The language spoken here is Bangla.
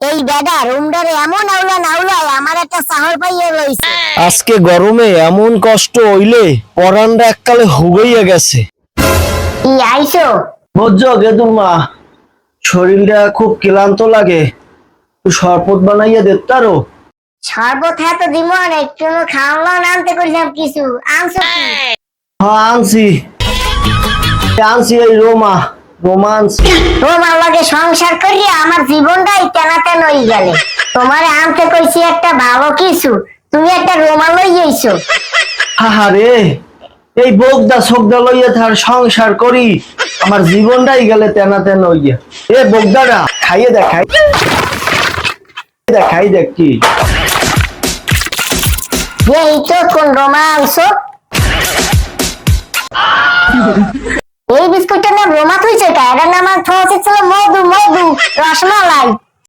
এই বেডা রুমডারে এমন আউলা নাউলাই আমার একটা সাহর পাইয়ে লইছে। আজকে গরমে এমন কষ্ট হইলে পরানটা এককালে হুগাইয়া গেছে। কি আইছো? বুঝছ গেদুর মা শরীরটা খুব ক্লান্ত লাগে। তুই শরবত বানাইয়া দেখতারো শরবত হ্যাঁ তো দিব না একটু খাওয়া আনতে কইলাম কিছু। আনছো কি? হ্যাঁ আনছি। আনছি এই রোমা রোমা আনছি তোমার লগে সংসার করিয়া আমার জীবনটাই তেনা তেন হয়ে গেলে। তোমার আনতে কইছি একটা ভালো কিছু তুমি একটা রোমা লই আইছো। হাহা রে এই বোগদা সোগদা লইয়া তার সংসার করি আমার জীবনটাই গেলে তেনা তেন হইয়া এ বোগদাটা খাইয়ে দেখ খাই দেখ কি। এই তো কোন রোমা